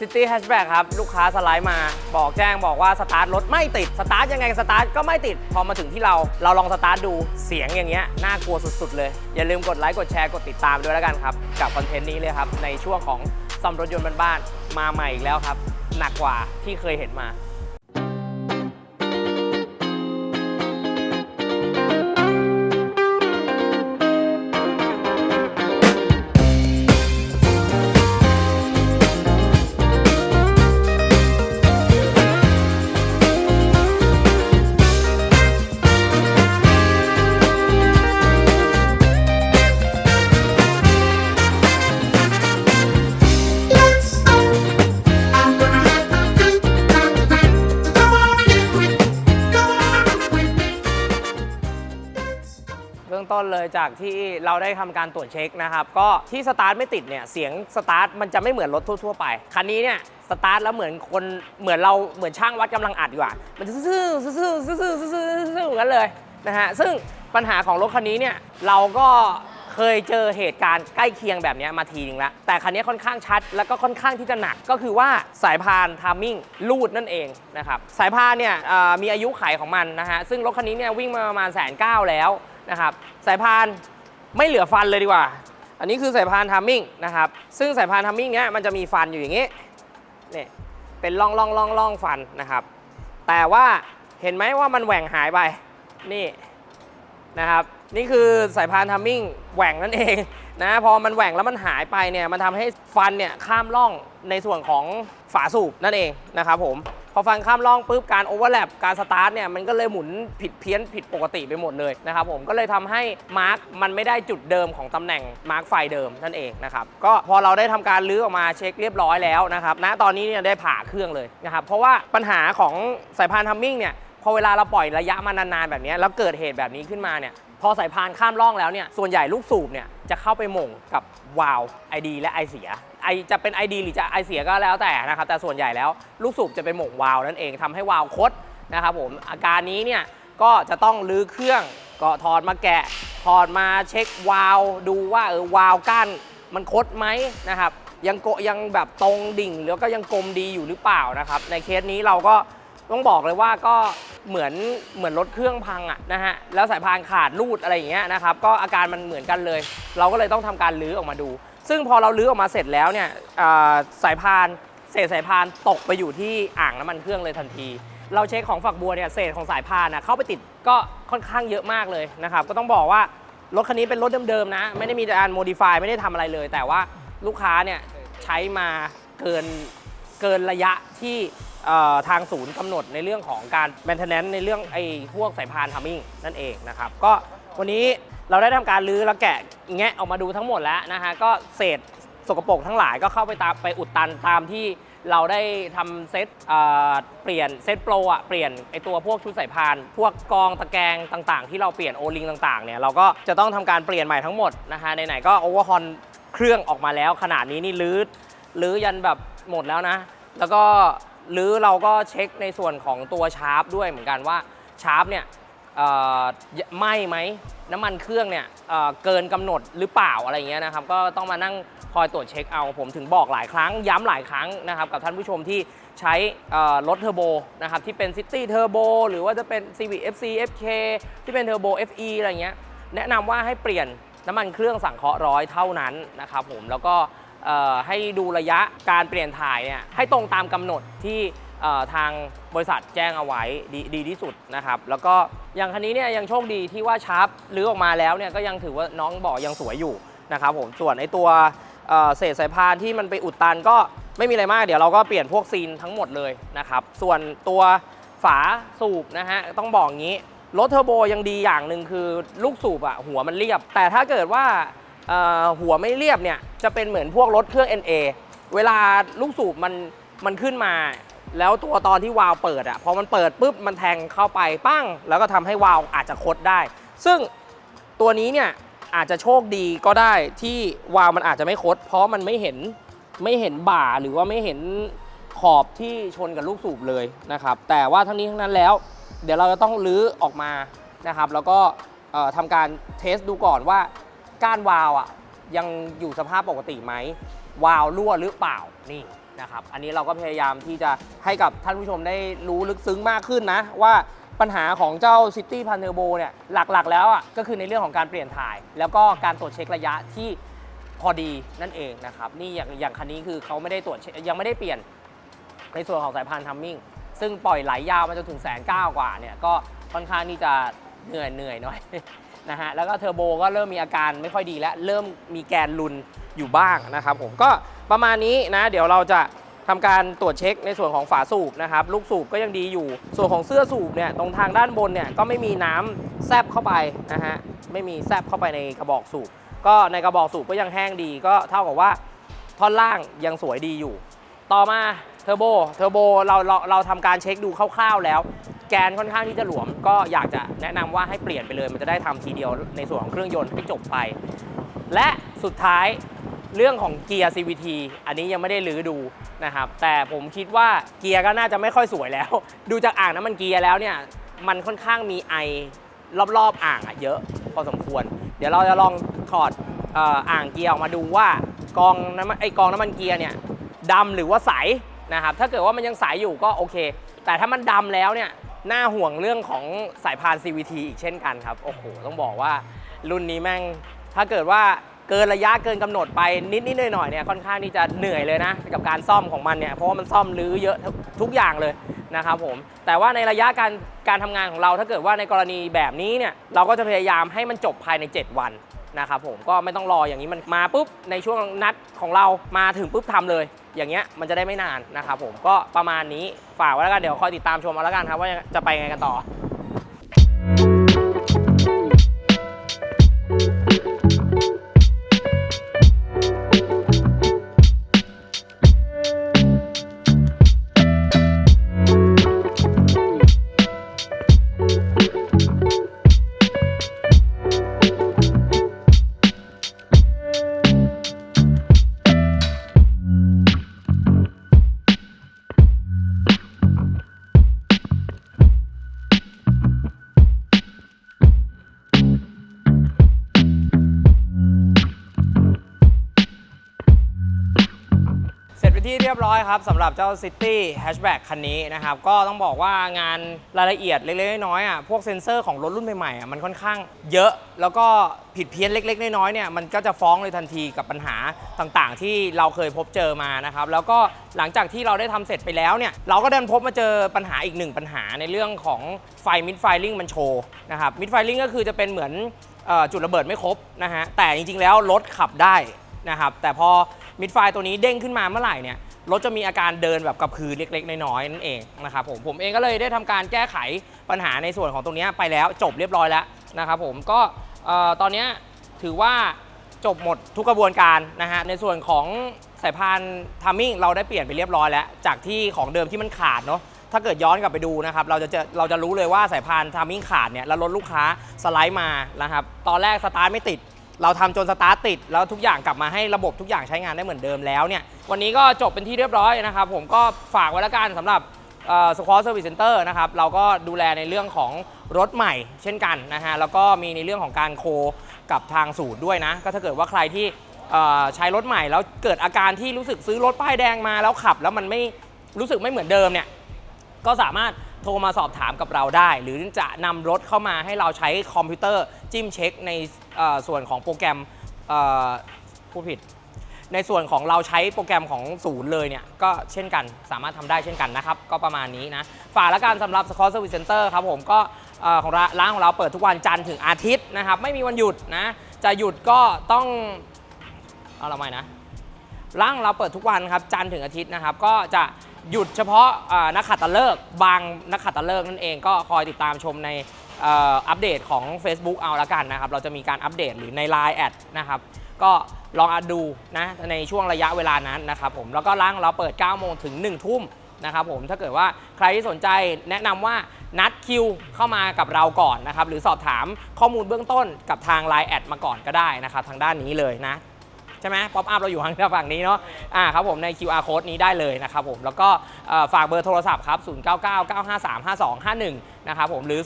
City Hatchback ครับ ลูกค้าสไลด์มาบอกแจ้งบอกว่าสตาร์ทรถไม่ติด สตาร์ทยังไงสตาร์ทก็ไม่ติด พอมาถึงที่เราเราลองสตาร์ทดูเสียงอย่างเงี้ยน่ากลัวสุดๆเลย อย่าลืมกดไลค์กดแชร์กดติดตามด้วยแล้วกันครับ กับคอนเทนต์นี้เลยครับ ในช่วงของซ่อมรถยนต์บ้านๆมาใหม่อีกแล้วครับ หนักกว่าที่เคยเห็นมา ต้นเลยจากที่เราได้ทำการตรวจเช็คนะครับ ก็ที่สตาร์ทไม่ติดเนี่ยเสียงสตาร์ทมันจะไม่เหมือนรถทั่วๆไป คันนี้เนี่ยสตาร์ทแล้วเหมือนคนเหมือนเราเหมือนช่างวัดกำลังอัดอยู่อะมันจะซื่อซื่อซื่อซื่อซื่อๆอย่างนั้นเลยนะฮะซึ่งปัญหาของรถคันนี้เนี่ยเราก็เคยเจอเหตุการณ์ใกล้เคียงแบบนี้มาทีนึงแล้ว แต่คันนี้ค่อนข้างชัด แล้วก็ค่อนข้างที่จะหนักก็คือว่าสายพานทามมิ่งลูดนั่นเองนะครับสายพานเนี่ยมีอายุไขของมันนะฮะซึ่งรถคันนี้เนี่ยวิ่งมาประมาณแสนเก้าแล้ว นะครับสายพานไม่เหลือฟันเลยดีกว่า อันนี้คือสายพานทัมมิ่งนะครับซึ่งสายพานทัมมิ่งเนี้ยมันจะมีฟันอยู่อย่างนี้เนี่ยเป็นร่องร่องร่องร่องฟันนะครับ แต่ว่าเห็นไหมว่ามันแหว่งหายไปนี่นะครับนี่คือสายพานทัมมิ่งแหว่งนั่นเองนะพอมันแหว่งแล้วมันหายไปเนี่ยมันทำให้ฟันเนี่ยข้ามร่องในส่วนของฝาสูบนั่นเองนะครับผม พอฟันข้ามร่องปุ๊บการโอเวอร์แลปการสตาร์ทเนี่ยมันก็เลยหมุนผิดเพี้ยนผิดปกติไปหมดเลยนะครับผมก็เลยทำให้มาร์กมันไม่ได้จุดเดิมของตำแหน่งมาร์กไฟเดิมนั่นเองนะครับก็พอเราได้ทำการลื้อออกมาเช็คเรียบร้อยแล้วนะครับณตอนนี้เนี่ยได้ผ่าเครื่องเลยนะครับเพราะว่าปัญหาของสายพานทัมมิ่งเนี่ยพอเวลาเราปล่อยระยะมานานๆแบบนี้แล้วเกิดเหตุแบบนี้ขึ้นมาเนี่ยพอสายพานข้ามร่องแล้วเนี่ยส่วนใหญ่ลูกสูบเนี่ยจะเข้าไปหม่งกับวาล์วไอดีและไอเสีย ไอจะเป็น ID หรือจะไอเสียก็แล้วแต่นะครับแต่ส่วนใหญ่แล้วลูกสูบจะไปหม่งวาล์วนั่นเองทำให้วาล์วคดนะครับผมอาการนี้เนี่ยก็จะต้องลื้อเครื่องก็ถอดมาแกะถอดมาเช็ควาล์วดูว่าเออวาล์วก้นมันคดไหมนะครับยังโกยังแบบตรงดิ่งแล้วก็ยังกลมดีอยู่หรือเปล่านะครับ ในเคสนี้เราก็ต้องบอกเลยว่าก็เหมือนเหมือนรถเครื่องพังอะนะฮะแล้วสายพานขาดรูดอะไรอย่างเงี้ยนะครับก็อาการมันเหมือนกันเลย เราก็เลยต้องทำการลื้อออกมาดู ซึ่งพอเราลื้อออกมาเสร็จแล้วเนี่ยสายพานเศษสายพานตกไปอยู่ที่อ่างน้ำมันเครื่องเลยทันที เราเช็คของฝักบัวเนี่ยเศษของสายพานนะเข้าไปติดก็ค่อนข้างเยอะมากเลยนะครับก็ต้องบอกว่ารถคันนี้เป็นรถเดิมๆนะ ไม่ได้มีการโมดิฟายไม่ได้ทำอะไรเลย แต่ว่าลูกค้าเนี่ยใช้มาเกินเกินระยะที่ทางศูนย์กำหนดในเรื่องของการ maintenance ในเรื่องไอ้พวกสายพานทัมมิ่งนั่นเองนะครับ ก็วันนี้ เราได้ทำการรื้อแล้วแกะแงะออกมาดูทั้งหมดแล้วนะฮะก็เศษสกปรกทั้งหลายก็เข้าไปตามไปอุดตันตามที่เราได้ทำเซตเปลี่ยนเซตโปรอะเปลี่ยนไอตัวพวกชุดสายพาน พวกกองตะแกรงต่างๆ ที่เราเปลี่ยนโอลิงต่างๆเนี่ยเราก็จะต้องทำการเปลี่ยนใหม่ทั้งหมดนะฮะไหนๆก็โอเวอร์ฮอนเครื่องออกมาแล้ว ขนาดนี้นี่รื้อหรือยันแบบหมดแล้วนะ แล้วก็หรือเราก็เช็คในส่วนของตัวชาร์ปด้วยเหมือนกันว่าชาร์ปเนี่ย ไหม้ไหมน้ำมันเครื่องเนี่ยเเกินกำหนดหรือเปล่าอะไรเงี้ยนะครับก็ต้องมานั่งคอยตรวจเช็คเอาผมถึงบอกหลายครั้ง ย้ำหลายครั้งนะครับกับท่านผู้ชมที่ใช้รถเทอร์โบนะครับที่เป็น City Turbo หรือว่าจะเป็น Civic FC FK ที่เป็น Turbo FE อะไรเงี้ยแนะนำว่าให้เปลี่ยนน้ำมันเครื่องสังเคราะห์ร้อยเท่านั้นนะครับผมแล้วก็ให้ดูระยะการเปลี่ยนถ่ายเนี่ยให้ตรงตามกำหนดที่ ทางบริษัทแจ้งเอาไว้ดีดีที่สุดนะครับแล้วก็อย่างคันนี้เนี่ยยังโชคดีที่ว่าชาร์ปรื้อออกมาแล้วเนี่ยก็ยังถือว่าน้องบอกยังสวยอยู่นะครับผมส่วนไอตัวเเศษสายพานที่มันไปอุดตันก็ไม่มีอะไรมาก เดี๋ยวเราก็เปลี่ยนพวกซีนทั้งหมดเลยนะครับส่วนตัวฝาสูบนะฮะต้องบอกงี้ รถเทอร์โบยังดีอย่างหนึ่งคือลูกสูบอะหัวมันเรียบ แต่ถ้าเกิดว่าหัวไม่เรียบเนี่ยจะเป็นเหมือนพวกรถเครื่อง NA เวลาลูกสูบมันมันขึ้นมา แล้วตัวตอนที่วาล์วเปิดอะพอมันเปิดปุ๊บมันแทงเข้าไปปั้ง แล้วก็ทำให้วาล์วอาจจะคดได้ ซึ่งตัวนี้เนี่ยอาจจะโชคดีก็ได้ที่วาล์วมันอาจจะไม่คด เพราะมันไม่เห็นไม่เห็นบ่าหรือว่าไม่เห็นขอบที่ชนกับลูกสูบเลยนะครับ แต่ว่าทั้งนี้ทั้งนั้นแล้ว เดี๋ยวเราจะต้องรื้อออกมานะครับ แล้วก็ทำการเทสดูก่อนว่าก้านวาล์วอะยังอยู่สภาพปกติไหมวาล์วรั่วหรือเปล่านี่ นะครับ อันนี้เราก็พยายามที่จะให้กับท่านผู้ชมได้รู้ลึกซึ้งมากขึ้นนะ ว่าปัญหาของเจ้า City p a n t e r b o เนี่ยหลักๆ แล้วอะก็คือในเรื่องของการเปลี่ยนถ่าย แล้วก็การตรวจเช็คระยะที่พอดีนั่นเองนะครับ นี่อย่างอย่างคันนี้คือเขาไม่ได้ตรวจยังไม่ได้เปลี่ยนในส่วนของสายพานทัมมิ่งซึ่งปล่อยไหลยาวมาจนถึงแสนเก้ากว่าเนี่ยก็ค่อนข้างที่จะเหนื่อยเหนื่อยหน่อย นะฮะแล้วก็เทอร์โบก็เริ่มมีอาการไม่ค่อยดีแล้ว เริ่มมีแกนลุนอยู่บ้างนะครับผมก็ประมาณนี้นะ เดี๋ยวเราจะทำการตรวจเช็คในส่วนของฝาสูบนะครับลูกสูบก็ยังดีอยู่ ส่วนของเสื้อสูบเนี่ยตรงทางด้านบนเนี่ยก็ไม่มีน้ำแซบเข้าไปนะฮะไม่มีแซบเข้าไปในกระบอกสูบ ก็ในกระบอกสูบก็ยังแห้งดีก็เท่ากับว่าท่อนล่างยังสวยดีอยู่ ต่อมาเทอร์โบเทอร์โบเราเราเราทำการเช็คดูคร่าวๆแล้ว แกนค่อนข้างที่จะหลวม ก็อยากจะแนะนำว่าให้เปลี่ยนไปเลย มันจะได้ทำทีเดียวในส่วนของเครื่องยนต์ให้จบไป และสุดท้ายเรื่องของเกียร์ CVT อันนี้ยังไม่ได้ลื้อดูนะครับ แต่ผมคิดว่าเกียร์ก็น่าจะไม่ค่อยสวยแล้ว ดูจากอ่างน้ำมันเกียร์แล้วเนี่ย มันค่อนข้างมีไอรอบๆอ่างอะเยอะพอสมควร เดี๋ยวเราจะลองถอดอ่ออ่างเกียร์ออกมาดูว่ากองน้ำมันไอกองน้ำมันเกียร์เนี่ยดำหรือว่าใสนะครับ ถ้าเกิดว่ามันยังใสอยู่ก็โอเค แต่ถ้ามันดำแล้วเนี่ย น่าห่วงเรื่องของสายพาน CVT อีกเช่นกันครับ โอ้โห ต้องบอกว่ารุ่นนี้แม่ง ถ้าเกิดว่าเกินระยะเกินกำหนดไปนิดนิดหน่อยหน่อยเนี่ยค่อนข้างที่จะเหนื่อยเลยนะ กับการซ่อมของมันเนี่ยเพราะว่ามันซ่อมรื้อเยอะทุกทุกอย่างเลยนะครับผมแต่ว่าในระยะการการทำงานของเราถ้าเกิดว่าในกรณีแบบนี้เนี่ยเราก็จะพยายามให้มันจบภายใน 7 วัน นะครับผมก็ไม่ต้องรออย่างนี้มันมาปุ๊บในช่วงนัดของเรามาถึงปุ๊บทำเลย อย่างเงี้ยมันจะได้ไม่นานนะครับผมก็ประมาณนี้ฝากไว้แล้วกันเดี๋ยวคอยติดตามชมเอาแล้วกันครับว่าจะไปยังไงกันต่อ ยบร้อยครับสำหรับเจ้า City Hatchback คันนี้นะครับ ก็ต้องบอกว่างานรายละเอียดเล็กๆน้อยๆอะพวกเซ็นเซอร์ของรถรุ่นใหม่ๆอะมันค่อนข้างเยอะ แล้วก็ผิดเพี้ยนเล็ก ๆ น้อยๆเนี่ยมันก็จะฟ้องเลยทันทีกับปัญหาต่างๆ ที่เราเคยพบเจอมานะครับ แล้วก็หลังจากที่เราได้ทำเสร็จไปแล้วเนี่ยเราก็เดินพบมาเจอปัญหาอีกหนึ่งปัญหาในเรื่องของไฟมิดไฟลิงมันโชว์นะครับมิดไฟลิงก็คือจะเป็นเหมือนจุดระเบิดไม่ครบนะฮะแต่จริงๆแล้วรถขับได้นะครับแต่พอมิดไฟตัวนี้เด้งขึ้นมาเมื่อไหร่เนี่ย รถจะมีอาการเดินแบบกระพือเล็ก ๆ น้อยๆนั่นเองนะครับผมผมเองก็เลยได้ทำการแก้ไขปัญหาในส่วนของตรงนี้ไปแล้วจบเรียบร้อยแล้วนะครับผมก็ตอนนี้ถือว่าจบหมดทุกกระบวนการนะฮะในส่วนของสายพานทัมมิ่งเราได้เปลี่ยนไปเรียบร้อยแล้ว จากที่ของเดิมที่มันขาดเนาะถ้าเกิดย้อนกลับไปดูนะครับเราจะเจอเราจะรู้เลยว่าสายพานทัมมิ่งขาดเนี่ยแล้วรถลูกค้าสไลด์มานะครับตอนแรกสตาร์ทไม่ติด เราทำจนสตาร์ทติด แล้วทุกอย่างกลับมาให้ระบบทุกอย่างใช้งานได้เหมือนเดิมแล้วเนี่ยวันนี้ก็จบเป็นที่เรียบร้อยนะครับผมก็ฝากไว้แล้วกันสำหรับสควอตเซอร์วิสเซ็นเตอร์นะครับเราก็ดูแลในเรื่องของรถใหม่เช่นกันนะฮะแล้วก็มีในเรื่องของการโคกับทางศูนย์ด้วยนะ ก็ถ้าเกิดว่าใครที่ใช้รถใหม่แล้วเกิดอาการที่รู้สึกซื้อรถป้ายแดงมาแล้วขับ แล้วมันไม่รู้สึกไม่เหมือนเดิมเนี่ยก็สามารถ โทรมาสอบถามกับเราได้ หรือจะนำรถเข้ามาให้เราใช้คอมพิวเตอร์จิ้มเช็คในส่วนของโปรแกรมผู้ผิด ในส่วนของเราใช้โปรแกรมของศูนย์เลยเนี่ย ก็เช่นกันสามารถทำได้เช่นกันนะครับ ก็ประมาณนี้นะ ฝากล้วกันสำหรับ s c o r Service Center ครับผมก็ของร้านของเราเปิดทุกวันจันทร์ถึงอาทิตย์นะครับ ไม่มีวันหยุดนะ จะหยุดก็ต้องเอาเราใหม่นะร้านของเราเปิดทุกวันครับจันทร์ถึงอาทิตย์นะครับ ก็จะ หยุดเฉพาะอ่านักขัตฤกษ์บางนักขัตฤกษ์นั่นเองก็คอยติดตามชมในเอ่ออัปเดตของ Facebook เอาละกันนะครับ เราจะมีการอัปเดตหรือใน Line แอดนะครับ ก็ลองอ่านดูนะในช่วงระยะเวลานั้นนะครับผมแล้วก็ร้านของเราเปิด 9 โมงถึง 1 ทุ่มนะครับผมถ้าเกิดว่าใครที่สนใจแนะนำว่านัดคิวเข้ามากับเราก่อนนะครับ หรือสอบถามข้อมูลเบื้องต้นกับทาง Line แอดมาก่อนก็ได้นะครับ ทางด้านนี้เลยนะ ช่ไหมป๊อปอัพเราอยู่ทางฝั่งนี้เนาะอ่าครับผมใน QR code นี้ได้เลยนะครับผมแล้วก็ฝากเบอร์โทรศัพท์ครับ 0999535251 นะครับผมหรือ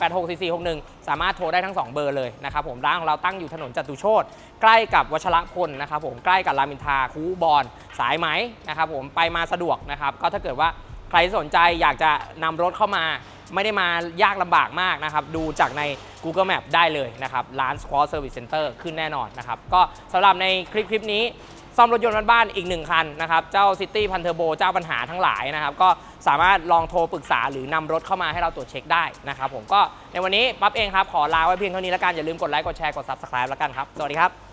0818864461 สามารถโทรได้ทั้ง 2 เบอร์เลยนะครับผมร้านของเราตั้งอยู่ถนนจตุโชตใกล้กับวชรพลนะครับผมใกล้กับรามินทาคูบอนสายไหมนะครับผมไปมาสะดวกนะครับก็ถ้าเกิดว่า ใครสนใจอยากจะนำรถเข้ามา ไม่ได้มายากลำบากมากนะครับ ดูจากใน Google Map ได้เลยนะครับร้าน Squad Service Center ขึ้นแน่นอนนะครับ ก็สำหรับในคลิปคลิปนี้ ซ่อมรถยนต์บ้านๆอีกหนึ่งคันนะครับ เจ้า City p a n t u r b o เจ้าปัญหาทั้งหลายนะครับ ก็สามารถลองโทรปรึกษาหรือนำรถเข้ามาให้เราตรวจเช็คได้นะครับผมก็ในวันนี้ปั๊บเองครับขอลาไว้เพียงเท่านี้แล้วกันอย่าลืมกดไลค์กดแชร์กด Subscribe แล้วกันครับสวัสดีครับ